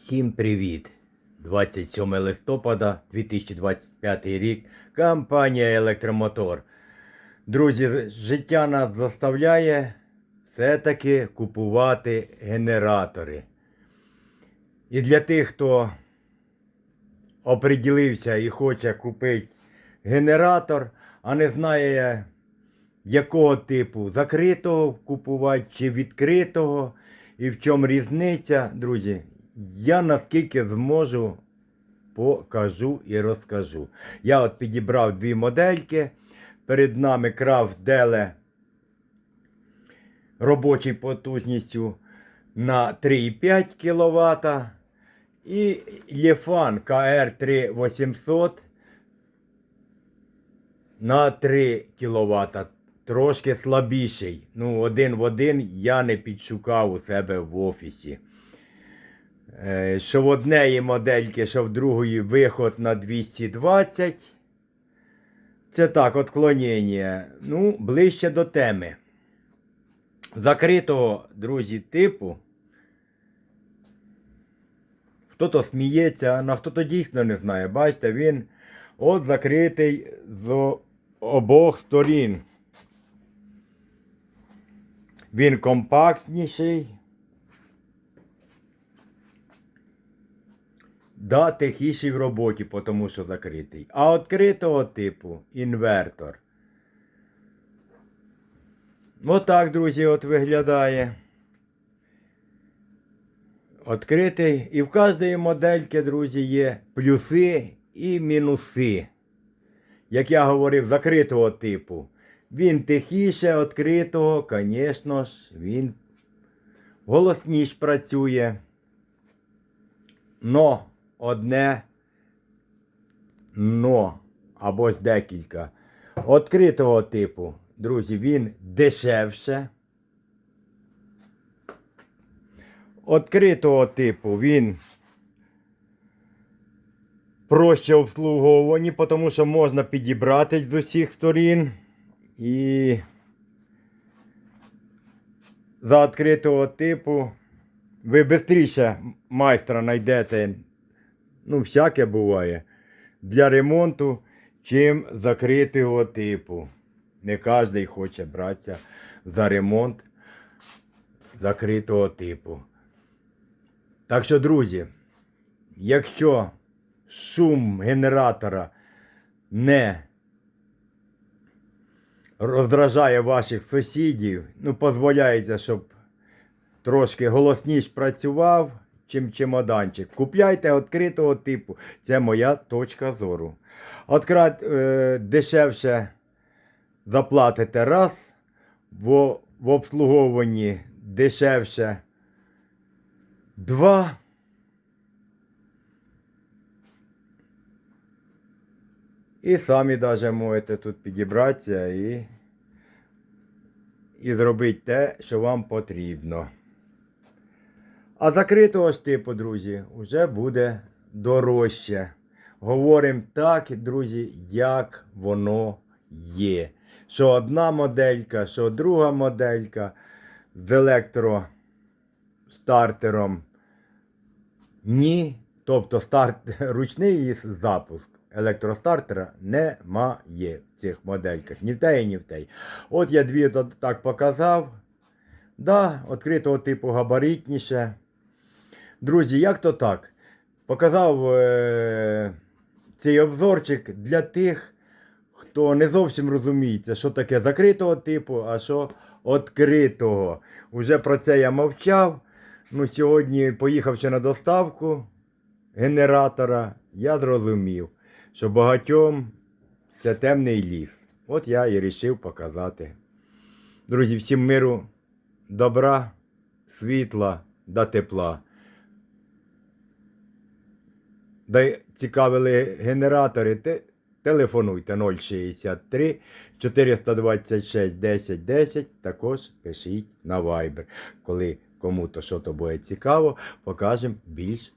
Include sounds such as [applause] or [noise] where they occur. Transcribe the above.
Всім привіт! 27 листопада 2025 рік. Компанія Електромотор. Друзі, життя нас заставляє все-таки купувати генератори. І для тих, хто оприділився і хоче купити генератор, а не знає, якого типу закритого купувати чи відкритого. І в чому різниця, друзі, я наскільки зможу покажу і розкажу. Я от підібрав дві модельки. Перед нами Craft Dele робочою потужністю на 3,5 кВт. І Lefan KR3800 на 3 кВт. Трошки слабіший. Ну, один в один я не підшукав у себе в офісі. Е, Що в однієї модельки, що в другої виход на 220. Це так, отклонення. Ну, ближче до теми. Закритого, друзі, типу. Хто-то сміється, а хто-то дійсно не знає. Бачите, він от закритий з обох сторін. Він компактніший. Да, тихіший в роботі, тому що закритий. А відкритого типу інвертор. Отак, друзі, от виглядає. Відкритий. І в кожної модельки, друзі, є плюси і мінуси. Як я говорив, закритого типу. Він тихіше відкритого, звісно ж, він голосніш працює. Но одне но або ж декілька. Відкритого типу, друзі, він дешевше. Відкритого типу він проще обслуговувані, тому що можна підібрати з усіх сторін. І за відкритого типу ви швидше майстра знайдете, ну, всяке буває, для ремонту, чим закритого типу. Не кожен хоче братися за ремонт закритого типу. Так що, друзі, якщо шум генератора не роздражає ваших сусідів, ну, дозволяється, щоб трошки голосніш працював, чим чемоданчик. Купляйте відкритого типу. Це моя точка зору. Откра... Е, дешевше заплатите раз, в, в обслуговуванні дешевше два. І самі даже можете тут підібратися і, і зробити те, що вам потрібно. А закритого ж типу, друзі, вже буде дорожче. Говоримо так, друзі, як воно є. Що одна моделька, що друга моделька з електростартером. Ні. Тобто старт, [laughs] ручний запуск електростартера немає в цих модельках. Ні в те ні в те. От я дві так показав. Да, відкритого типу габаритніше. Друзі, як то так? Показав е- цей обзорчик для тих, хто не зовсім розуміється, що таке закритого типу, а що відкритого. Уже про це я мовчав. Ну, сьогодні, поїхавши на доставку генератора, я зрозумів, що багатьом це темний ліс. От я і вирішив показати. Друзі, всім миру, добра, світла да тепла. Дай цікавили генератори, те, телефонуйте 063 426 10 10. Також пишіть на Viber. Коли кому-то що то буде цікаво, покажемо більш